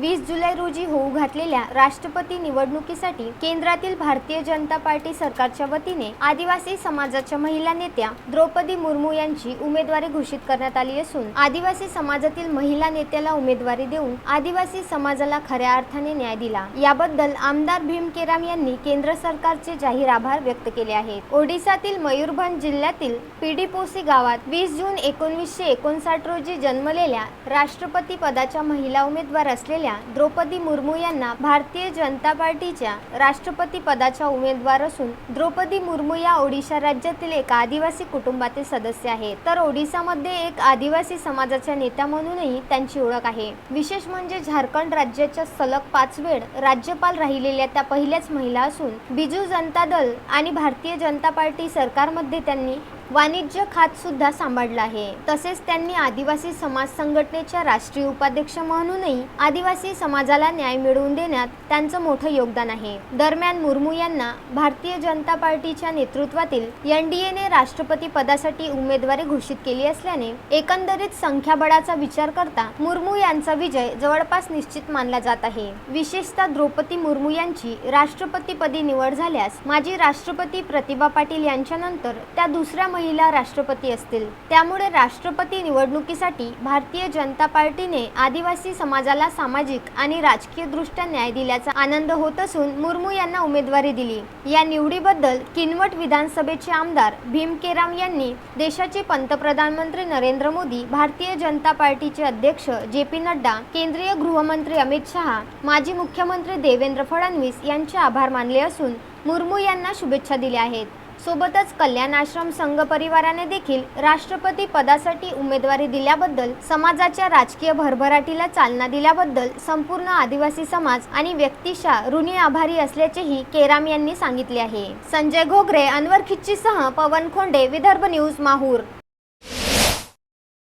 वीस जुलै रोजी होऊ घातलेल्या राष्ट्रपती निवडणुकीसाठी केंद्रातील भारतीय जनता पार्टी सरकारच्या वतीने आदिवासी समाजाच्या महिला नेत्या द्रौपदी मुर्मू यांची उमेदवारी घोषित करण्यात आली असून आदिवासी समाजातील महिला नेत्याला उमेदवारी देऊन आदिवासी समाजाला खऱ्या अर्थाने न्याय दिला. याबद्दल आमदार भीम केराम यांनी केंद्र सरकारचे जाहीर आभार व्यक्त केले आहेत. ओडिसातील मयूरभंज जिल्ह्यातील पिडीपोसी गावात वीस जून एकोणीसशे एकोणसाठ रोजी जन्मलेल्या राष्ट्रपती पदाच्या महिला उमेदवार असलेल्या द्रौपदी मुर्मू यांना भारतीय जनता पार्टीच्या राष्ट्रपती पदाच्या उमेदवार असून द्रौपदी मुर्मू या ओडिशा राज्यातील एक आदिवासी कुटुंबातील सदस्य आहेत. तर ओडिसामध्ये एक आदिवासी समाजाच्या नेत्या म्हणूनही त्यांची ओळख आहे. विशेष म्हणजे झारखंड राज्याच्या सलग पाच वेळ राज्यपाल राहिलेल्या त्या पहिल्याच महिला असून बिजू जनता दल आणि भारतीय जनता पार्टी सरकारमध्ये त्यांनी वाणिज्य खात सुद्धा सांभाळलं आहे. तसेच त्यांनी आदिवासी समाज संघटनेच्या राष्ट्रीय उपाध्यक्ष म्हणूनही आदिवासी समाजाला न्याय मिळवून देण्यात त्यांचं मोठं योगदान आहे. दरम्यान मुर्मू यांना भारतीय जनता पार्टीच्या नेतृत्वातील एनडीएने राष्ट्रपती पदासाठी उमेदवारी घोषित केली असल्याने एकंदरीत संख्याबळाचा विचार करता मुर्मू यांचा विजय जवळपास निश्चित मानला जात आहे. विशेषतः द्रौपदी मुर्मू यांची राष्ट्रपतीपदी निवड झाल्यास माजी राष्ट्रपती प्रतिभा पाटील यांच्यानंतर त्या दुसऱ्या महिला राष्ट्रपती असतील. त्यामुळे राष्ट्रपती निवडणुकीसाठी भारतीय जनता पार्टीने आदिवासी समाजाला सामाजिक आणि राजकीय दृष्ट्या न्याय दिल्याचा आनंद होत असून मुर्मू यांना उमेदवारी दिली. या निवडीबद्दल किनवट विधानसभेचे आमदार भीम केराम यांनी देशाचे पंतप्रधानमंत्री नरेंद्र मोदी भारतीय जनता पार्टीचे अध्यक्ष जे पी नड्डा केंद्रीय गृहमंत्री अमित शहा माजी मुख्यमंत्री देवेंद्र फडणवीस यांचे आभार मानले असून मुर्मू यांना शुभेच्छा दिल्या आहेत. सोबतच कल्याण आश्रम संघ परिवाराने देखील राष्ट्रपती पदासाठी उमेदवारी दिल्याबद्दल समाजाच्या राजकीय भरभराटीला चालना दिल्याबद्दल संपूर्ण आदिवासी समाज आणि व्यक्तिशा ऋणी आभारी असल्याचेही केराम यांनी सांगितले आहे. संजय घोगरे अनवर खिच्चीसह पवन खोंडे विदर्भ न्यूज माहूर.